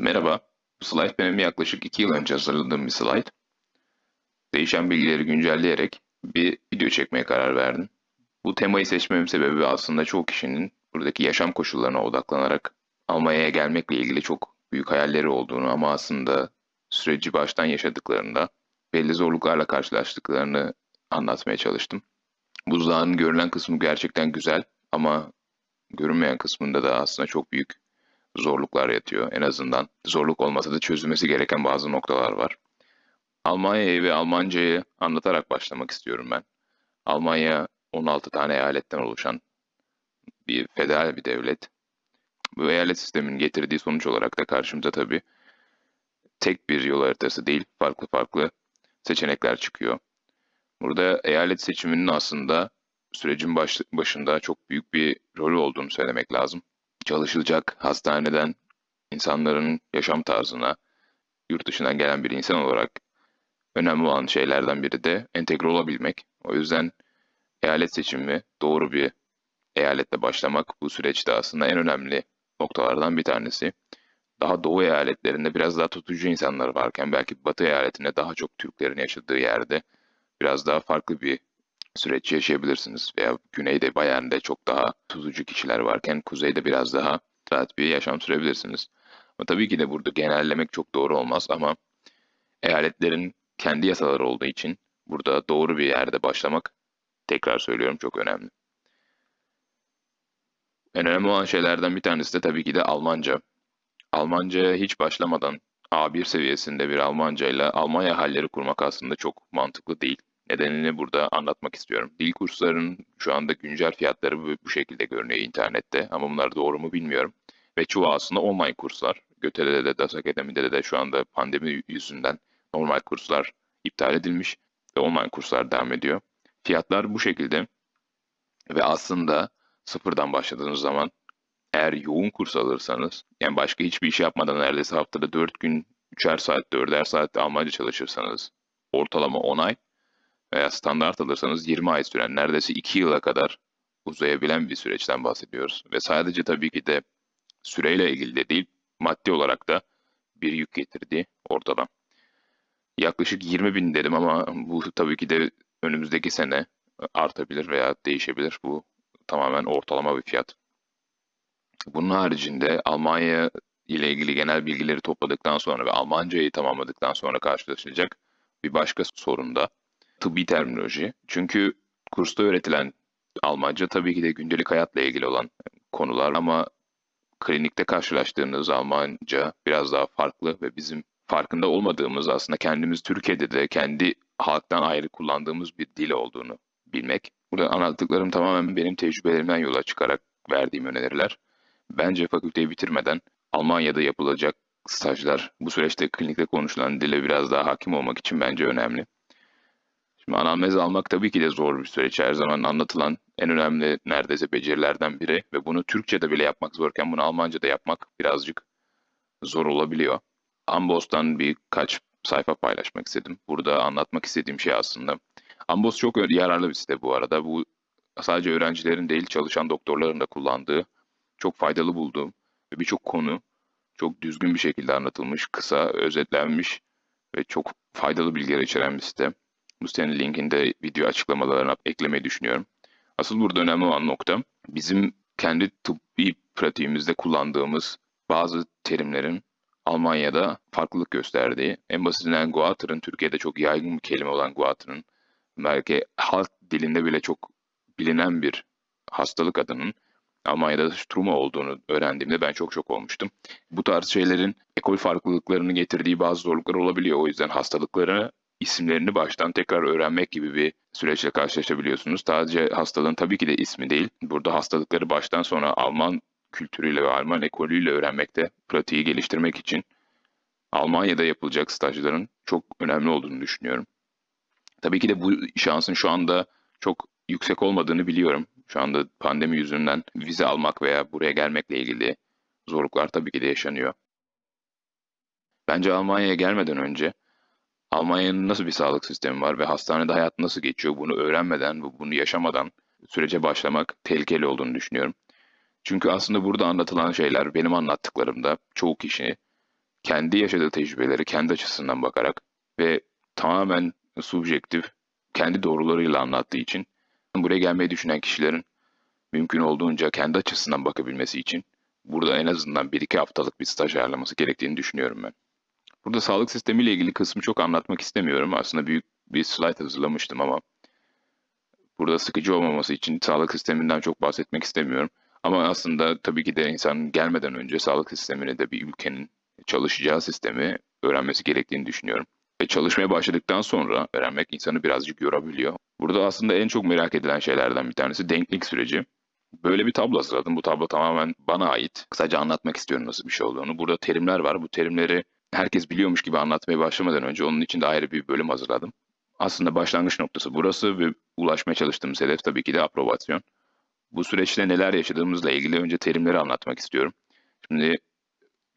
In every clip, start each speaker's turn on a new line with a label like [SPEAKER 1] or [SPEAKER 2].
[SPEAKER 1] Merhaba, bu slide benim yaklaşık 2 yıl önce hazırladığım bir slide. Değişen bilgileri güncelleyerek bir video çekmeye karar verdim. Bu temayı seçmemin sebebi aslında çoğu kişinin buradaki yaşam koşullarına odaklanarak Almanya'ya gelmekle ilgili çok büyük hayalleri olduğunu ama aslında süreci baştan yaşadıklarında belli zorluklarla karşılaştıklarını anlatmaya çalıştım. Buzdağının görülen kısmı gerçekten güzel ama görünmeyen kısmında da aslında çok büyük zorluklar yatıyor. En azından zorluk olmasa da çözülmesi gereken bazı noktalar var. Almanya'yı ve Almancayı anlatarak başlamak istiyorum ben. Almanya 16 tane eyaletten oluşan bir federal bir devlet. Bu eyalet sisteminin getirdiği sonuç olarak da karşımıza tabii tek bir yol haritası değil, farklı farklı seçenekler çıkıyor. Burada eyalet seçiminin aslında sürecin baş, başında çok büyük bir rolü olduğunu söylemek lazım. Çalışılacak hastaneden insanların yaşam tarzına, yurt dışından gelen bir insan olarak önemli olan şeylerden biri de entegre olabilmek. O yüzden eyalet seçimi doğru bir eyaletle başlamak bu süreçte aslında en önemli noktalardan bir tanesi. Daha doğu eyaletlerinde biraz daha tutucu insanlar varken belki batı eyaletinde daha çok Türklerin yaşadığı yerde biraz daha farklı bir süreç yaşayabilirsiniz. Veya güneyde Bayern'de çok daha tutucu kişiler varken kuzeyde biraz daha rahat bir yaşam sürebilirsiniz. Ama tabii ki de burada genellemek çok doğru olmaz ama eyaletlerin kendi yasaları olduğu için burada doğru bir yerde başlamak tekrar söylüyorum çok önemli. En önemli olan şeylerden bir tanesi de tabii ki de Almanca. Almanca'ya hiç başlamadan A1 seviyesinde bir Almanca ile Almanya halleri kurmak aslında çok mantıklı değil. Nedenini burada anlatmak istiyorum. Dil kurslarının şu anda güncel fiyatları bu, bu şekilde görünüyor internette ama bunlar doğru mu bilmiyorum. Ve çoğu aslında online kurslar. Göte'de de DAS Akademi'de de şu anda pandemi yüzünden normal kurslar iptal edilmiş ve online kurslar devam ediyor. Fiyatlar bu şekilde ve aslında sıfırdan başladığınız zaman eğer yoğun kurs alırsanız yani başka hiçbir iş yapmadan neredeyse haftada 4 gün 3'er saat 4'er saat Almanca çalışırsanız ortalama 10 ay veya standart alırsanız 20 ay süren neredeyse 2 yıla kadar uzayabilen bir süreçten bahsediyoruz. Ve sadece tabii ki de süreyle ilgili de değil maddi olarak da bir yük getirdiği ortada. Yaklaşık 20 bin dedim ama bu tabii ki de önümüzdeki sene artabilir veya değişebilir. Bu tamamen ortalama bir fiyat. Bunun haricinde Almanya ile ilgili genel bilgileri topladıktan sonra ve Almancayı tamamladıktan sonra karşılaşılacak bir başka sorun da tıbbi terminoloji. Çünkü kursta öğretilen Almanca tabii ki de gündelik hayatla ilgili olan konular ama klinikte karşılaştığınız Almanca biraz daha farklı ve bizim farkında olmadığımız aslında kendimiz Türkiye'de de kendi halktan ayrı kullandığımız bir dil olduğunu bilmek. Burada anlattıklarım tamamen benim tecrübelerimden yola çıkarak verdiğim öneriler. Bence fakülteyi bitirmeden Almanya'da yapılacak stajlar bu süreçte klinikte konuşulan dile biraz daha hakim olmak için bence önemli. Şimdi anamnez almak tabii ki de zor bir süreç. Her zaman anlatılan en önemli neredeyse becerilerden biri ve bunu Türkçe'de bile yapmak zorken bunu Almanca'da yapmak birazcık zor olabiliyor. Ambos'tan birkaç sayfa paylaşmak istedim. Burada anlatmak istediğim şey aslında. Ambos çok yararlı bir site bu arada. Bu sadece öğrencilerin değil çalışan doktorların da kullandığı, çok faydalı bulduğum ve birçok konu çok düzgün bir şekilde anlatılmış, kısa, özetlenmiş ve çok faydalı bilgiler içeren bir site. Bu sitenin linkini de video açıklamalarına eklemeyi düşünüyorum. Asıl burada önemli olan nokta bizim kendi tıbbi pratiğimizde kullandığımız bazı terimlerin Almanya'da farklılık gösterdiği. En basitinden Goiter'ın Türkiye'de çok yaygın bir kelime olan Goiter'ın belki halk dilinde bile çok bilinen bir hastalık adının Almanya'da struma olduğunu öğrendiğimde ben çok şok olmuştum. Bu tarz şeylerin ekol farklılıklarını getirdiği bazı zorluklar olabiliyor. O yüzden hastalıkları isimlerini baştan tekrar öğrenmek gibi bir süreçle karşılaşabiliyorsunuz. Sadece hastalığın tabii ki de ismi değil. Burada hastalıkları baştan sona Alman kültürüyle ve Alman ekolüyle öğrenmekte, pratiği geliştirmek için Almanya'da yapılacak stajların çok önemli olduğunu düşünüyorum. Tabii ki de bu şansın şu anda çok yüksek olmadığını biliyorum. Şu anda pandemi yüzünden vize almak veya buraya gelmekle ilgili zorluklar tabii ki de yaşanıyor. Bence Almanya'ya gelmeden önce Almanya'nın nasıl bir sağlık sistemi var ve hastanede hayat nasıl geçiyor bunu öğrenmeden ve bunu yaşamadan sürece başlamak tehlikeli olduğunu düşünüyorum. Çünkü aslında burada anlatılan şeyler benim anlattıklarımda çoğu kişi kendi yaşadığı tecrübeleri kendi açısından bakarak ve tamamen subjektif, kendi doğrularıyla anlattığı için buraya gelmeyi düşünen kişilerin mümkün olduğunca kendi açısından bakabilmesi için burada en azından 1-2 haftalık bir staj ayarlaması gerektiğini düşünüyorum ben. Burada sağlık sistemiyle ilgili kısmı çok anlatmak istemiyorum. Aslında büyük bir slide hazırlamıştım ama burada sıkıcı olmaması için sağlık sisteminden çok bahsetmek istemiyorum. Ama aslında tabii ki de insan gelmeden önce sağlık sistemini de bir ülkenin çalışacağı sistemi öğrenmesi gerektiğini düşünüyorum. Ve çalışmaya başladıktan sonra öğrenmek insanı birazcık yorabiliyor. Burada aslında en çok merak edilen şeylerden bir tanesi denklik süreci. Böyle bir tablo hazırladım. Bu tablo tamamen bana ait. Kısaca anlatmak istiyorum nasıl bir şey olduğunu. Burada terimler var. Bu terimleri herkes biliyormuş gibi anlatmaya başlamadan önce onun için de ayrı bir bölüm hazırladım. Aslında başlangıç noktası burası ve ulaşmaya çalıştığımız hedef tabii ki de aprobasyon. Bu süreçte neler yaşadığımızla ilgili önce terimleri anlatmak istiyorum. Şimdi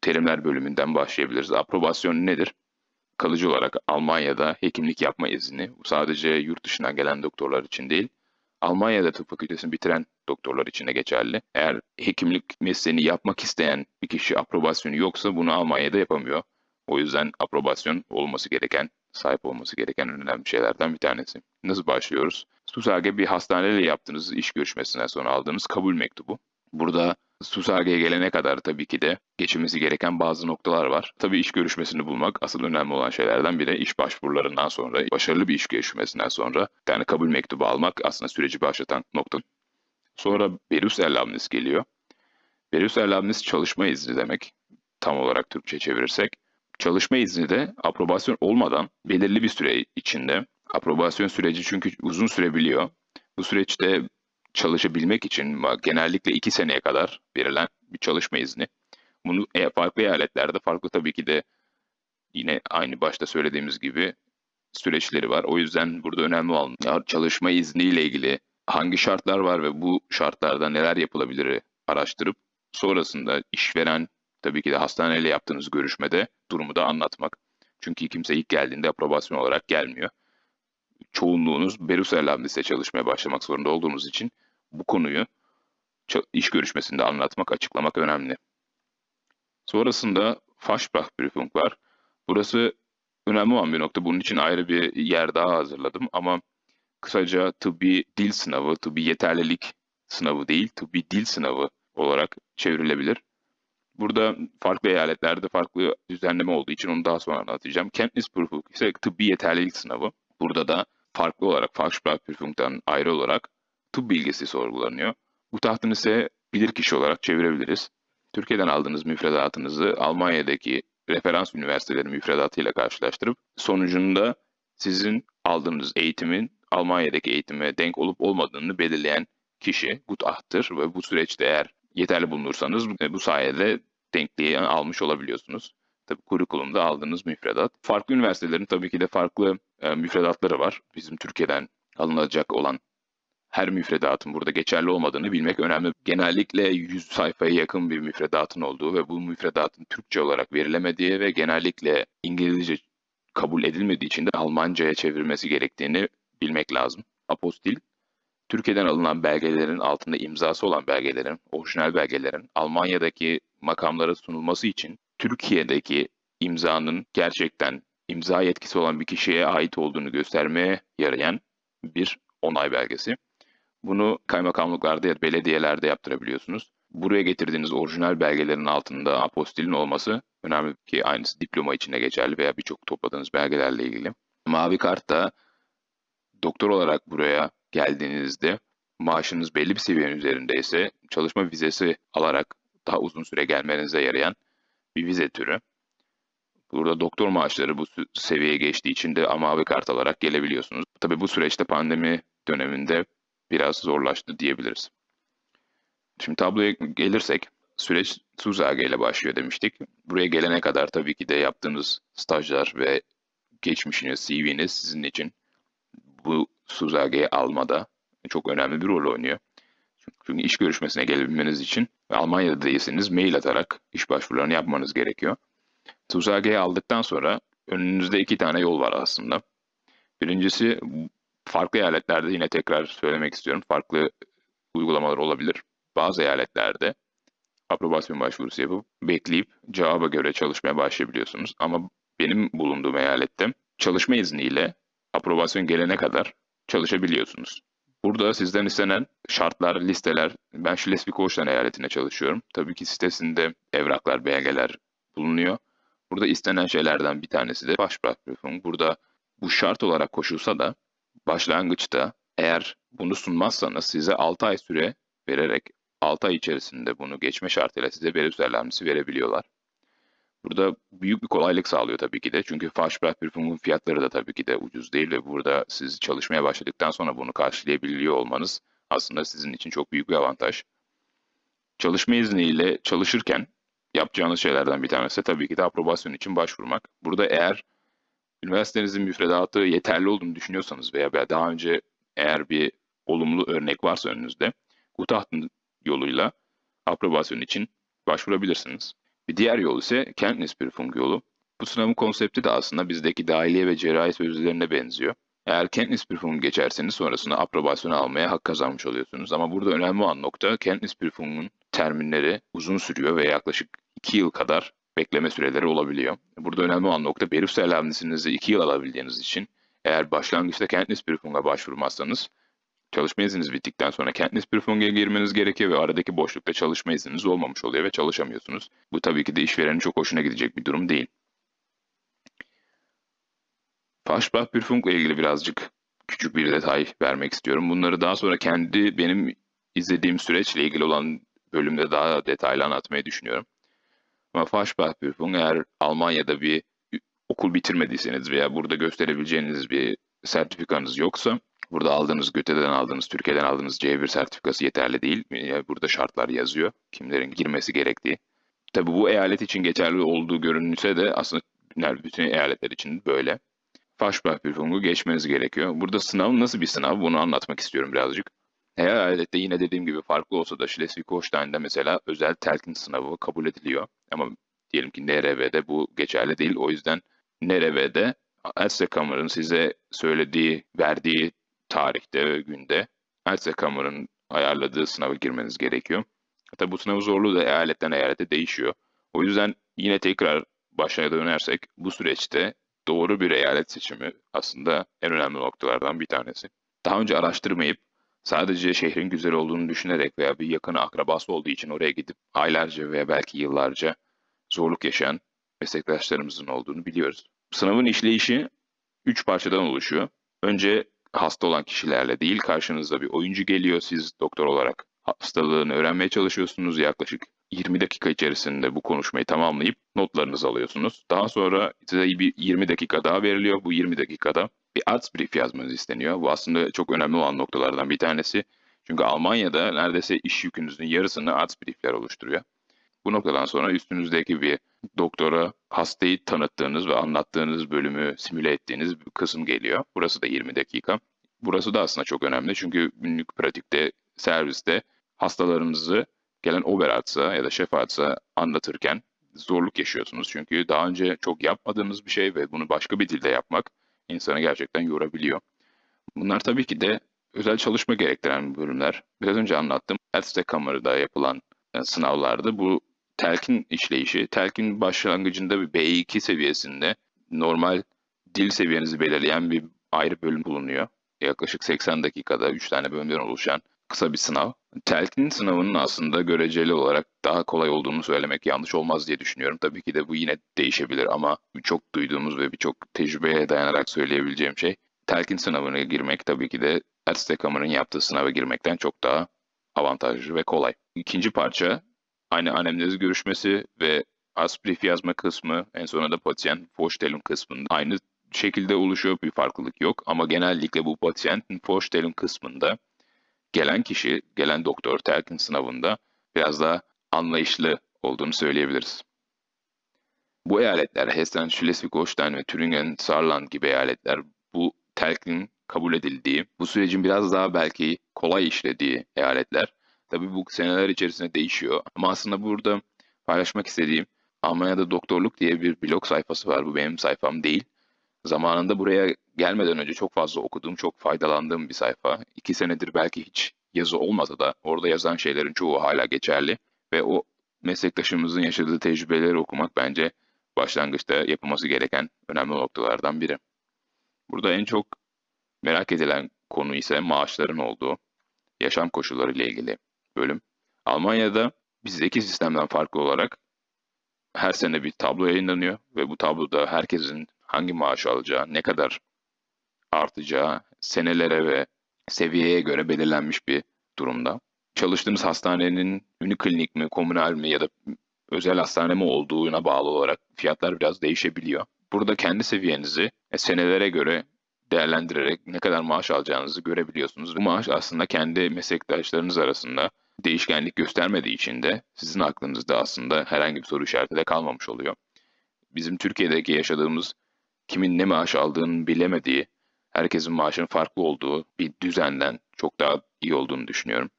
[SPEAKER 1] terimler bölümünden başlayabiliriz. Aprobasyon nedir? Kalıcı olarak Almanya'da hekimlik yapma izni. Bu sadece yurt dışından gelen doktorlar için değil. Almanya'da tıp fakültesini bitiren doktorlar için de geçerli. Eğer hekimlik mesleğini yapmak isteyen bir kişi aprobasyonu yoksa bunu Almanya'da yapamıyor. O yüzden aprobasyon olması gereken, sahip olması gereken önemli şeylerden bir tanesi. Nasıl başlıyoruz? SUSAG'e bir hastaneyle yaptığınız iş görüşmesinden sonra aldığınız kabul mektubu. Burada SUSAG'e gelene kadar tabii ki de geçilmesi gereken bazı noktalar var. Tabii iş görüşmesini bulmak asıl önemli olan şeylerden biri. İş başvurularından sonra, başarılı bir iş görüşmesinden sonra yani kabul mektubu almak aslında süreci başlatan nokta. Sonra Berus Erlaubnis geliyor. Berus Erlaubnis çalışma izni demek. Tam olarak Türkçe çevirirsek. Çalışma izni de aprobasyon olmadan belirli bir süre içinde aprobasyon süreci çünkü uzun sürebiliyor. Bu süreçte çalışabilmek için genellikle iki seneye kadar verilen bir çalışma izni. Bunu e, farklı eyaletlerde farklı tabii ki de yine aynı başta söylediğimiz gibi süreçleri var. O yüzden burada önemli olan çalışma izniyle ilgili hangi şartlar var ve bu şartlarda neler yapılabilir araştırıp sonrasında işveren tabii ki de hastaneyle yaptığınız görüşmede durumu da anlatmak. Çünkü kimse ilk geldiğinde aprobasyon olarak gelmiyor. Çoğunluğunuz Berusel Labnis'te çalışmaya başlamak zorunda olduğunuz için bu konuyu iş görüşmesinde anlatmak, açıklamak önemli. Sonrasında Fachsprachprüfung var. Burası önemli olan bir nokta. Bunun için ayrı bir yer daha hazırladım ama kısaca tıbbi dil sınavı, tıbbi yeterlilik sınavı değil, tıbbi dil sınavı olarak çevrilebilir. Burada farklı eyaletlerde farklı düzenleme olduğu için onu daha sonra anlatacağım. Kenntnisprüfung ise tıbbi yeterlilik sınavı. Burada da farklı olarak Fachsprachprüfung'dan ayrı olarak tıp bilgisi sorgulanıyor. Bu tahtını ise bilirkişi olarak çevirebiliriz. Türkiye'den aldığınız müfredatınızı Almanya'daki referans üniversitelerin müfredatıyla karşılaştırıp sonucunda sizin aldığınız eğitimin Almanya'daki eğitime denk olup olmadığını belirleyen kişi Gutacht'tır ve bu süreçte eğer yeterli bulunursanız bu sayede denkliği almış olabiliyorsunuz. Tabii kurikulumda aldığınız müfredat. Farklı üniversitelerin tabii ki de farklı e, müfredatları var. Bizim Türkiye'den alınacak olan her müfredatın burada geçerli olmadığını bilmek önemli. Genellikle 100 sayfaya yakın bir müfredatın olduğu ve bu müfredatın Türkçe olarak verilemediği ve genellikle İngilizce kabul edilmediği için de Almanca'ya çevirmesi gerektiğini bilmek lazım. Apostil, Türkiye'den alınan belgelerin altında imzası olan belgelerin, orijinal belgelerin Almanya'daki makamlara sunulması için Türkiye'deki imzanın gerçekten imza yetkisi olan bir kişiye ait olduğunu göstermeye yarayan bir onay belgesi. Bunu kaymakamlıklarda ya da belediyelerde yaptırabiliyorsunuz. Buraya getirdiğiniz orijinal belgelerin altında apostilin olması önemli ki aynısı diploma içinde geçerli veya birçok topladığınız belgelerle ilgili. Mavi kart da doktor olarak buraya geldiğinizde maaşınız belli bir seviyenin üzerindeyse çalışma vizesi alarak daha uzun süre gelmenize yarayan bir vize türü. Burada doktor maaşları bu seviyeye geçtiği için de mavi kart alarak gelebiliyorsunuz. Tabii bu süreçte pandemi döneminde biraz zorlaştı diyebiliriz. Şimdi tabloya gelirsek süreç Suzage ile başlıyor demiştik. Buraya gelene kadar tabii ki de yaptığınız stajlar ve geçmişiniz, CV'niz sizin için bu Suzage'yi almada çok önemli bir rol oynuyor. Çünkü iş görüşmesine gelebilmeniz için Almanya'da değilseniz mail atarak iş başvurularını yapmanız gerekiyor. Suzage'yi aldıktan sonra önünüzde iki tane yol var aslında. Birincisi farklı eyaletlerde yine tekrar söylemek istiyorum. Farklı uygulamalar olabilir. Bazı eyaletlerde aprobasyon başvurusu yapıp bekleyip cevaba göre çalışmaya başlayabiliyorsunuz. Ama benim bulunduğum eyalette çalışma izniyle aprobasyon gelene kadar çalışabiliyorsunuz. Burada sizden istenen şartlar, listeler, ben Schleswig-Holstein eyaletine çalışıyorum. Tabii ki sitesinde evraklar, belgeler bulunuyor. Burada istenen şeylerden bir tanesi de Başbakanlık. Burada bu şart olarak koşulsa da başlangıçta eğer bunu sunmazsanız size 6 ay süre vererek 6 ay içerisinde bunu geçme şartıyla size veri düzenlenmesi verebiliyorlar. Burada büyük bir kolaylık sağlıyor tabii ki de. Çünkü Fachsprachprüfung'un fiyatları da tabii ki de ucuz değil ve burada siz çalışmaya başladıktan sonra bunu karşılayabiliyor olmanız aslında sizin için çok büyük bir avantaj. Çalışma izniyle çalışırken yapacağınız şeylerden bir tanesi tabii ki de aprobasyon için başvurmak. Burada eğer üniversitenizin müfredatı yeterli olduğunu düşünüyorsanız veya daha önce eğer bir olumlu örnek varsa önünüzde Gutachten yoluyla aprobasyon için başvurabilirsiniz. Bir diğer yol ise Kenntnisprüfung yolu. Bu sınavın konsepti de aslında bizdeki dahiliye ve cerrahi sözlülerine benziyor. Eğer Kenntnisprüfung geçerseniz sonrasında aprobasyon almaya hak kazanmış oluyorsunuz. Ama burada önemli olan nokta Kenntnisprüfung'un terminleri uzun sürüyor ve yaklaşık 2 yıl kadar bekleme süreleri olabiliyor. Burada önemli olan nokta Berufserlaubnisinizi 2 yıl alabildiğiniz için eğer başlangıçta Kenntnisprüfung'a başvurmazsanız çalışma izniniz bittikten sonra Kenntnisprüfung'a girmeniz gerekiyor ve aradaki boşlukta çalışma izniniz olmamış oluyor ve çalışamıyorsunuz. Bu tabii ki de işverenin çok hoşuna gidecek bir durum değil. Fachsprachprüfung ile ilgili birazcık küçük bir detay vermek istiyorum. Bunları daha sonra kendi benim izlediğim süreçle ilgili olan bölümde daha detaylı anlatmayı düşünüyorum. Ama Fachsprachprüfung eğer Almanya'da bir okul bitirmediyseniz veya burada gösterebileceğiniz bir sertifikanız yoksa burada aldığınız Göte'den aldığınız, Türkiye'den aldığınız C1 sertifikası yeterli değil. Burada şartlar yazıyor. Kimlerin girmesi gerektiği. Tabi bu eyalet için geçerli olduğu görünürse de aslında bütün eyaletler için böyle. Fachsprachprüfung'u geçmeniz gerekiyor. Burada sınavın nasıl bir sınav bunu anlatmak istiyorum birazcık. Her eyalette yine dediğim gibi farklı olsa da Schleswig-Holstein'de mesela özel telkin sınavı kabul ediliyor. Ama diyelim ki NRV'de bu geçerli değil. O yüzden NRV'de Ärztekammer'ın size söylediği, verdiği tarihte ve günde Ärztekammer'ın ayarladığı sınava girmeniz gerekiyor. Hatta bu sınavın zorluğu da eyaletten eyalete değişiyor. O yüzden yine tekrar başa dönersek bu süreçte doğru bir eyalet seçimi aslında en önemli noktalardan bir tanesi. Daha önce araştırmayıp sadece şehrin güzel olduğunu düşünerek veya bir yakın akrabası olduğu için oraya gidip aylarca veya belki yıllarca zorluk yaşayan meslektaşlarımızın olduğunu biliyoruz. Sınavın işleyişi 3 parçadan oluşuyor. Önce hasta olan kişilerle değil karşınıza bir oyuncu geliyor. Siz doktor olarak hastalığını öğrenmeye çalışıyorsunuz. Yaklaşık 20 dakika içerisinde bu konuşmayı tamamlayıp notlarınızı alıyorsunuz. Daha sonra size bir 20 dakika daha veriliyor. Bu 20 dakikada bir Arztbrief yazmanız isteniyor. Bu aslında çok önemli olan noktalardan bir tanesi. Çünkü Almanya'da neredeyse iş yükünüzün yarısını Arztbriefler oluşturuyor. Bu noktadan sonra üstünüzdeki bir doktora hastayı tanıttığınız ve anlattığınız bölümü simüle ettiğiniz bir kısım geliyor. Burası da 20 dakika. Burası da aslında çok önemli çünkü günlük pratikte, serviste hastalarınızı gelen Oberarzt'a ya da Chefarzt'a anlatırken zorluk yaşıyorsunuz. Çünkü daha önce çok yapmadığınız bir şey ve bunu başka bir dilde yapmak insanı gerçekten yorabiliyor. Bunlar tabii ki de özel çalışma gerektiren bölümler. Biraz önce anlattım. Ärztekammer'da yapılan e, sınavlarda bu telkin işleyişi, telkin başlangıcında bir B2 seviyesinde normal dil seviyenizi belirleyen bir ayrı bölüm bulunuyor. Yaklaşık 80 dakikada 3 tane bölümden oluşan kısa bir sınav. Telkin sınavının aslında göreceli olarak daha kolay olduğunu söylemek yanlış olmaz diye düşünüyorum. Tabii ki de bu yine değişebilir ama çok duyduğumuz ve birçok tecrübeye dayanarak söyleyebileceğim şey telkin sınavına girmek tabii ki de Ärztekammer'ın yaptığı sınava girmekten çok daha avantajlı ve kolay. İkinci parça aynı anemnez görüşmesi ve Asbrief yazma kısmı en sonunda da patient Vorstellung kısmında aynı şekilde oluşuyor bir farklılık yok ama genellikle bu patientin Vorstellung kısmında gelen kişi, gelen doktor telkin sınavında biraz daha anlayışlı olduğunu söyleyebiliriz. Bu eyaletler Hessen, Schleswig-Holstein ve Thüringen, Saarland gibi eyaletler bu telkin kabul edildiği, bu sürecin biraz daha belki kolay işlediği eyaletler. Tabii bu seneler içerisinde değişiyor. Ama aslında burada paylaşmak istediğim Almanya'da doktorluk diye bir blog sayfası var. Bu benim sayfam değil. Zamanında buraya gelmeden önce çok fazla okuduğum, çok faydalandığım bir sayfa. İki senedir belki hiç yazı olmasa da orada yazan şeylerin çoğu hala geçerli. Ve o meslektaşımızın yaşadığı tecrübeleri okumak bence başlangıçta yapılması gereken önemli noktalardan biri. Burada en çok merak edilen konu ise maaşların olduğu yaşam koşulları ile ilgili bölüm. Almanya'da bizdeki sistemden farklı olarak her sene bir tablo yayınlanıyor ve bu tabloda herkesin hangi maaş alacağı, ne kadar artacağı senelere ve seviyeye göre belirlenmiş bir durumda. Çalıştığınız hastanenin üniklinik mi, komünal mi ya da özel hastane mi olduğuna bağlı olarak fiyatlar biraz değişebiliyor. Burada kendi seviyenizi e, senelere göre değerlendirerek ne kadar maaş alacağınızı görebiliyorsunuz. Bu maaş aslında kendi meslektaşlarınız arasında değişkenlik göstermediği için de sizin aklınızda aslında herhangi bir soru işareti de kalmamış oluyor. Bizim Türkiye'deki yaşadığımız kimin ne maaş aldığını bilemediği, herkesin maaşının farklı olduğu bir düzenden çok daha iyi olduğunu düşünüyorum.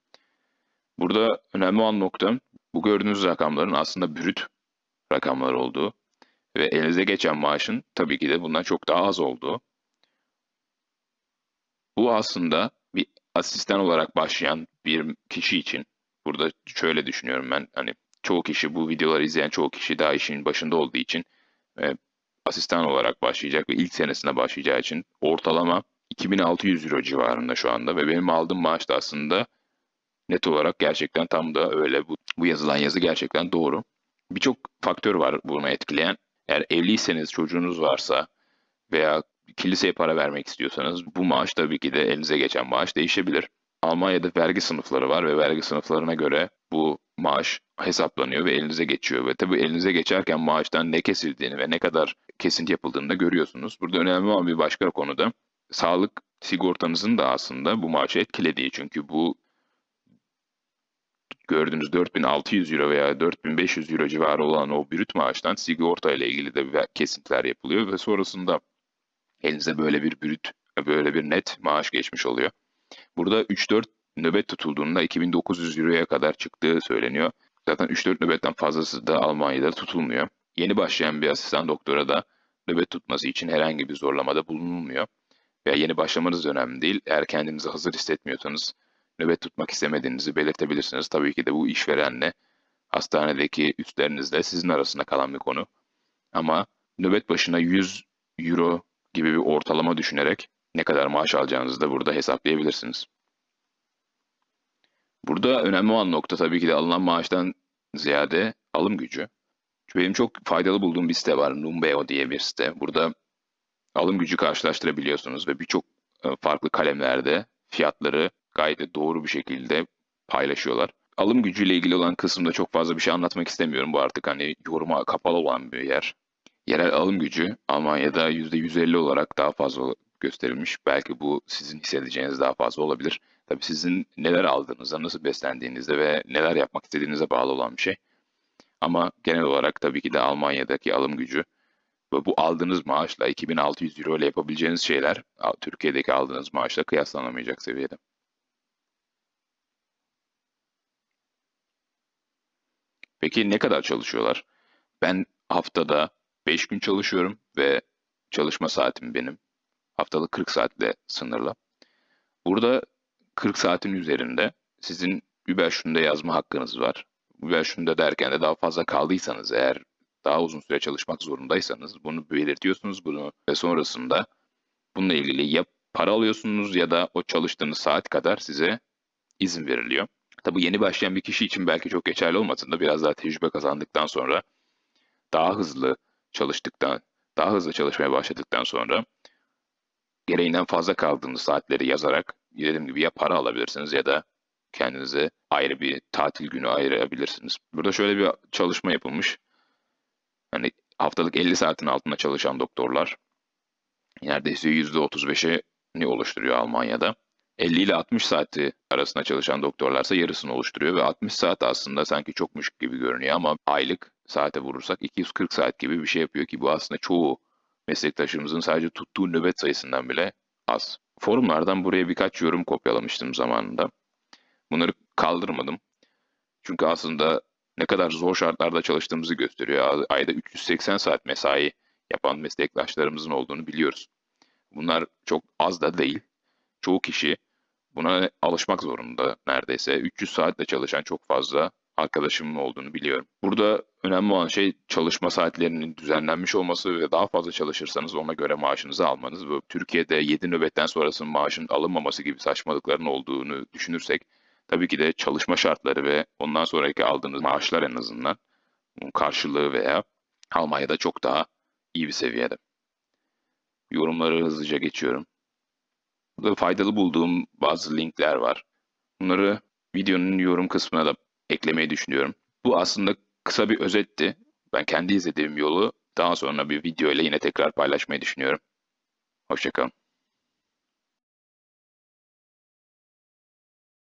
[SPEAKER 1] Burada önemli olan nokta bu gördüğünüz rakamların aslında brüt rakamlar olduğu ve elinize geçen maaşın tabii ki de bundan çok daha az olduğu. Bu aslında asistan olarak başlayan bir kişi için burada şöyle düşünüyorum ben hani çoğu kişi bu videoları izleyen çoğu kişi daha işin başında olduğu için e, asistan olarak başlayacak ve ilk senesine başlayacağı için ortalama 2600 euro civarında şu anda ve benim aldığım maaş da aslında net olarak gerçekten tam da öyle bu, bu yazılan yazı gerçekten doğru. Birçok faktör var bunu etkileyen. Eğer evliyseniz çocuğunuz varsa veya kiliseye para vermek istiyorsanız bu maaş tabii ki de elinize geçen maaş değişebilir. Almanya'da vergi sınıfları var ve vergi sınıflarına göre bu maaş hesaplanıyor ve elinize geçiyor. Ve tabii elinize geçerken maaştan ne kesildiğini ve ne kadar kesinti yapıldığını da görüyorsunuz. Burada önemli olan bir başka konu da sağlık sigortanızın da aslında bu maaşı etkilediği. Çünkü bu gördüğünüz 4600 euro veya 4500 euro civarı olan o brüt maaştan sigorta ile ilgili de kesintiler yapılıyor ve sonrasında elinize böyle bir brüt, böyle bir net maaş geçmiş oluyor. Burada 3-4 nöbet tutulduğunda 2900 euroya kadar çıktığı söyleniyor. Zaten 3-4 nöbetten fazlası da Almanya'da tutulmuyor. Yeni başlayan bir asistan doktora da nöbet tutması için herhangi bir zorlamada bulunulmuyor. Veya yeni başlamanız önemli değil. Eğer kendinizi hazır hissetmiyorsanız nöbet tutmak istemediğinizi belirtebilirsiniz. Tabii ki de bu işverenle hastanedeki üstlerinizle sizin arasında kalan bir konu. Ama nöbet başına 100 euro gibi bir ortalama düşünerek ne kadar maaş alacağınızı da burada hesaplayabilirsiniz. Burada önemli olan nokta tabii ki de alınan maaştan ziyade alım gücü. Benim çok faydalı bulduğum bir site var. Numbeo diye bir site. Burada alım gücü karşılaştırabiliyorsunuz ve birçok e, farklı kalemlerde fiyatları gayet doğru bir şekilde paylaşıyorlar. Alım gücüyle ilgili olan kısımda çok fazla bir şey anlatmak istemiyorum. Bu artık hani yoruma kapalı olan bir yer. Yerel alım gücü Almanya'da %150 olarak daha fazla gösterilmiş. Belki bu sizin hissedeceğiniz daha fazla olabilir. Tabii sizin neler aldığınızda, nasıl beslendiğinizde ve neler yapmak istediğinize bağlı olan bir şey. Ama genel olarak tabii ki de Almanya'daki alım gücü ve bu aldığınız maaşla 2600 euro ile yapabileceğiniz şeyler Türkiye'deki aldığınız maaşla kıyaslanamayacak seviyede. Peki ne kadar çalışıyorlar? Ben haftada 5 gün çalışıyorum ve çalışma saatim benim haftalık 40 saatle sınırlı. Burada 40 saatin üzerinde sizin Überstunde yazma hakkınız var. Überstunde derken de daha fazla kaldıysanız eğer daha uzun süre çalışmak zorundaysanız bunu belirtiyorsunuz bunu ve sonrasında bununla ilgili ya para alıyorsunuz ya da o çalıştığınız saat kadar size izin veriliyor. Tabi yeni başlayan bir kişi için belki çok geçerli olmasın da biraz daha tecrübe kazandıktan sonra daha hızlı çalıştıktan, daha hızlı çalışmaya başladıktan sonra gereğinden fazla kaldığınız saatleri yazarak dediğim gibi ya para alabilirsiniz ya da kendinize ayrı bir tatil günü ayırabilirsiniz. Burada şöyle bir çalışma yapılmış. Hani haftalık 50 saatin altında çalışan doktorlar neredeyse %35'ini oluşturuyor Almanya'da. 50 ile 60 saati arasında çalışan doktorlarsa yarısını oluşturuyor ve 60 saat aslında sanki çokmuş gibi görünüyor ama aylık saate vurursak 240 saat gibi bir şey yapıyor ki bu aslında çoğu meslektaşımızın sadece tuttuğu nöbet sayısından bile az. Forumlardan buraya birkaç yorum kopyalamıştım zamanında. Bunları kaldırmadım. Çünkü aslında ne kadar zor şartlarda çalıştığımızı gösteriyor. Ayda 380 saat mesai yapan meslektaşlarımızın olduğunu biliyoruz. Bunlar çok az da değil. Çoğu kişi buna alışmak zorunda neredeyse. 300 saatle çalışan çok fazla arkadaşımın olduğunu biliyorum. Burada önemli olan şey çalışma saatlerinin düzenlenmiş olması ve daha fazla çalışırsanız ona göre maaşınızı almanız. Bu Türkiye'de 7 nöbetten sonrasının maaşın alınmaması gibi saçmalıkların olduğunu düşünürsek tabii ki de çalışma şartları ve ondan sonraki aldığınız maaşlar en azından bunun karşılığı veya Almanya'da çok daha iyi bir seviyede. Yorumları hızlıca geçiyorum. Burada faydalı bulduğum bazı linkler var. Bunları videonun yorum kısmına da eklemeyi düşünüyorum. Bu aslında kısa bir özetti. Ben kendi izlediğim yolu daha sonra bir video ile yine tekrar paylaşmayı düşünüyorum. Hoşçakalın.